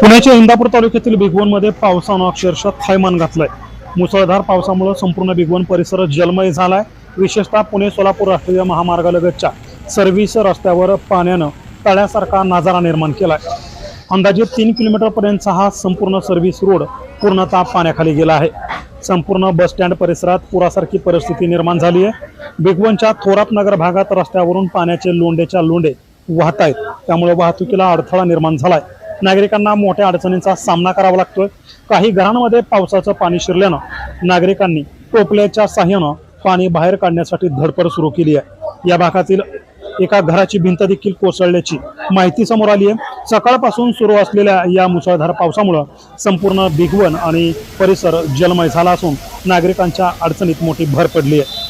पुण्याच्या इंदापूर तालुक्यातील भिगवणमध्ये पावसानं अक्षरशः थैमान घातलंय. मुसळधार पावसामुळे संपूर्ण भिगवण परिसर जलमय झालाय. विशेषतः पुणे सोलापूर राष्ट्रीय महामार्गालगतच्या सर्व्हिस रस्त्यावर पाण्यानं तळ्यासारखा नजारा निर्माण केलाय. अंदाजे तीन किलोमीटरपर्यंतचा हा संपूर्ण सर्व्हिस रोड पूर्णतः पाण्याखाली गेला आहे. संपूर्ण बसस्टँड परिसरात पुरासारखी परिस्थिती निर्माण झाली आहे. भिगवणच्या थोरात नगर भागात रस्त्यावरून पाण्याचे लोंडेच्या लोंडे वाहत आहेत त्यामुळे वाहतुकीला अडथळा निर्माण झालाय. नागरिकांना मोठ्या अडचणींचा सामना करावा लागतोय. काही घरांमध्ये पावसाचं पाणी शिरल्यानं नागरिकांनी टोपल्याच्या साह्यानं पाणी बाहेर काढण्यासाठी धडपड सुरू केली आहे. या भागातील एका घराची भिंत देखील कोसळल्याची माहिती समोर आली आहे. सकाळपासून सुरू असलेल्या या मुसळधार पावसामुळं संपूर्ण भिगवण आणि परिसर जलमय झाला असून नागरिकांच्या अडचणीत मोठी भर पडली आहे.